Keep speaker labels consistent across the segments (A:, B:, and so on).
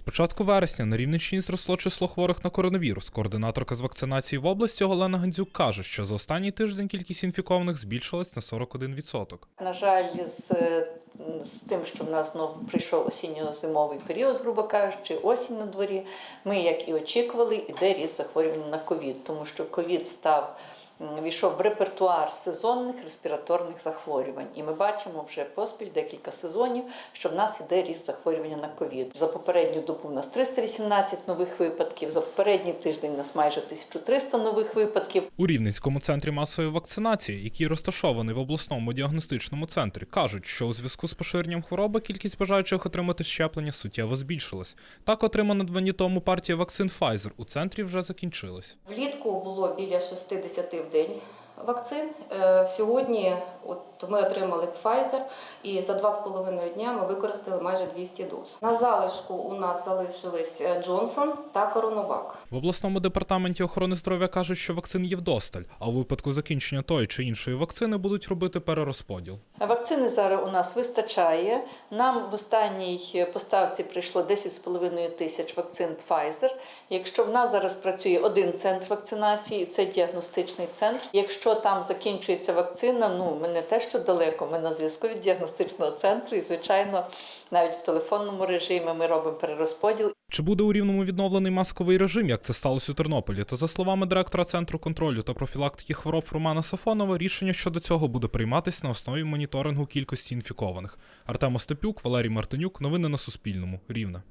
A: З початку вересня на Рівненщині зросло число хворих на коронавірус. Координаторка з вакцинації в області Олена Гандзюк каже, що за останній тиждень кількість інфікованих збільшилась на 41%.
B: На жаль, з, з тим, що в нас знову прийшов осінньо-зимовий період, грубо кажучи, осінь на дворі, ми, як і очікували, іде ріст захворювання на ковід, тому що ковід став війшов в репертуар сезонних респіраторних захворювань. І ми бачимо вже поспіль декілька сезонів, що в нас іде ріст захворювання на ковід. За попередню добу в нас 318 нових випадків, за попередній тиждень у нас майже 1300 нових випадків.
A: У Рівненському центрі масової вакцинації, який розташований в обласному діагностичному центрі, кажуть, що у зв'язку з поширенням хвороби кількість бажаючих отримати щеплення суттєво збільшилась. Так отримана два дні тому партія вакцин Pfizer у центрі вже закінчилась.
C: Влітку було біля 60 в день вакцин. Е, Сьогодні от ми отримали Pfizer і за 2,5 дня ми використали майже 200 доз. На залишку у нас залишились е, Джонсон та Коронавак.
A: В обласному департаменті охорони здоров'я кажуть, що вакцин є вдосталь, а у випадку закінчення тої чи іншої вакцини будуть робити перерозподіл.
B: Вакцини зараз у нас вистачає. Нам в останній поставці прийшло 10,5 тисяч вакцин Pfizer. Якщо в нас зараз працює один центр вакцинації, це діагностичний центр. Якщо там закінчується вакцина, ну ми не те, що далеко, ми на зв'язку від діагностичного центру, і звичайно, навіть в телефонному режимі ми робимо перерозподіл.
A: Чи буде у рівному відновлений масковий режим, як це сталося у Тернополі? То за словами директора центру контролю та профілактики хвороб Романа Сафонова, рішення щодо цього буде прийматися на основі моніторингу кількості інфікованих. Артем Остапюк, Валерій Мартинюк. Новини на Суспільному. Рівне.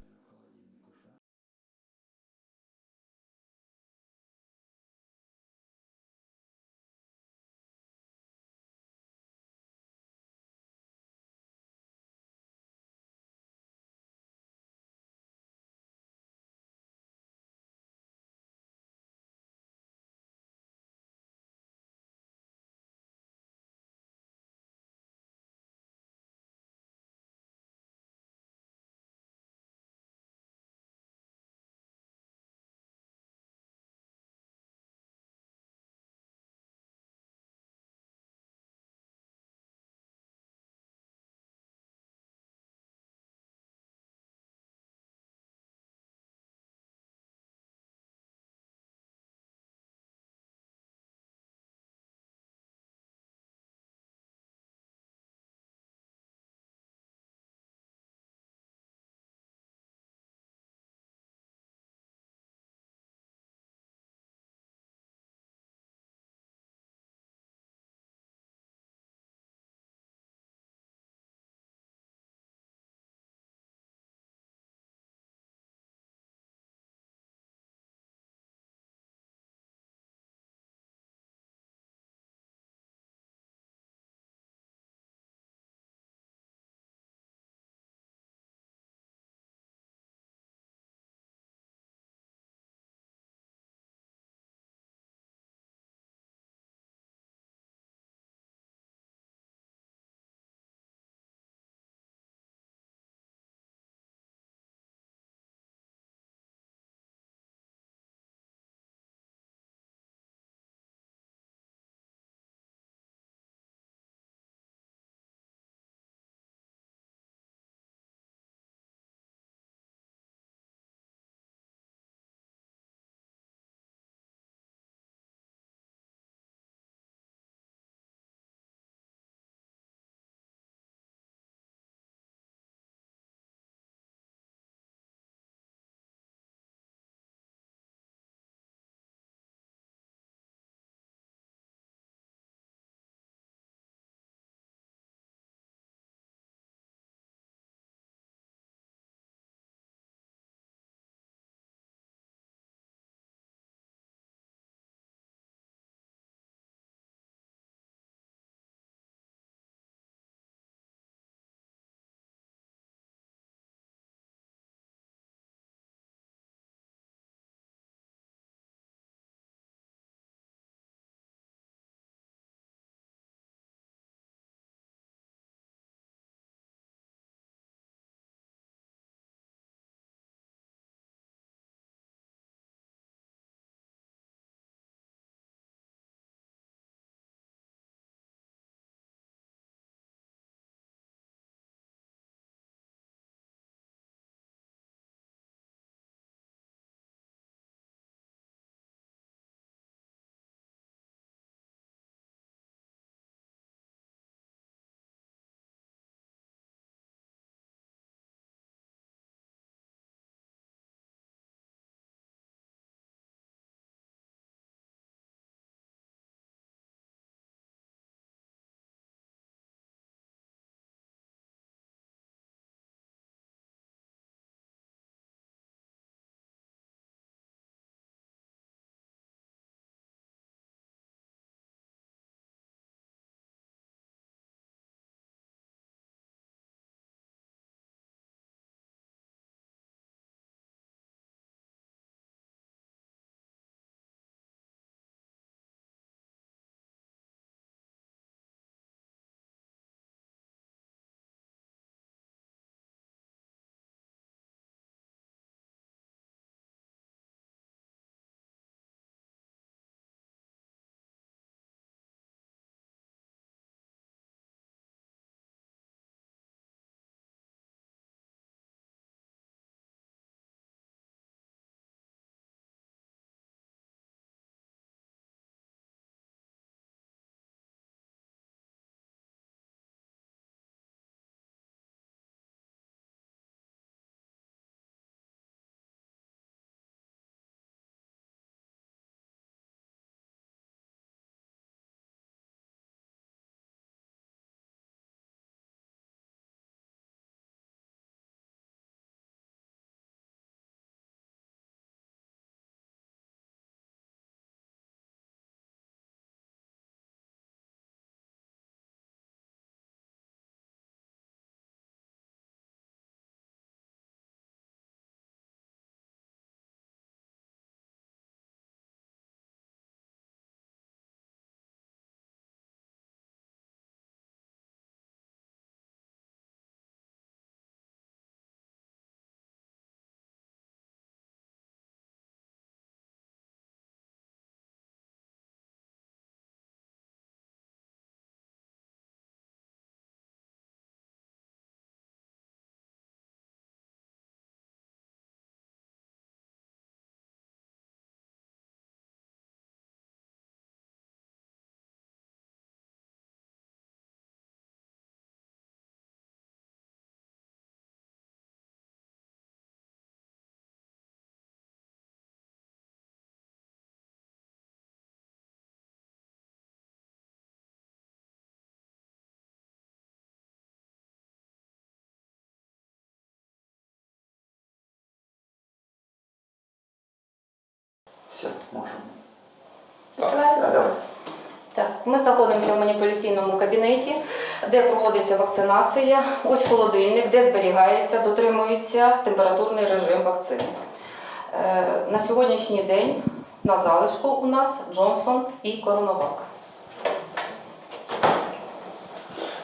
D: Все, можемо.
C: Так.
D: Так, давай.
C: Так, ми знаходимося в маніпуляційному кабінеті, де проводиться вакцинація. Ось холодильник, де зберігається, дотримується температурний режим вакцини. Е, На сьогоднішній день на залишку у нас Джонсон і Коронавак.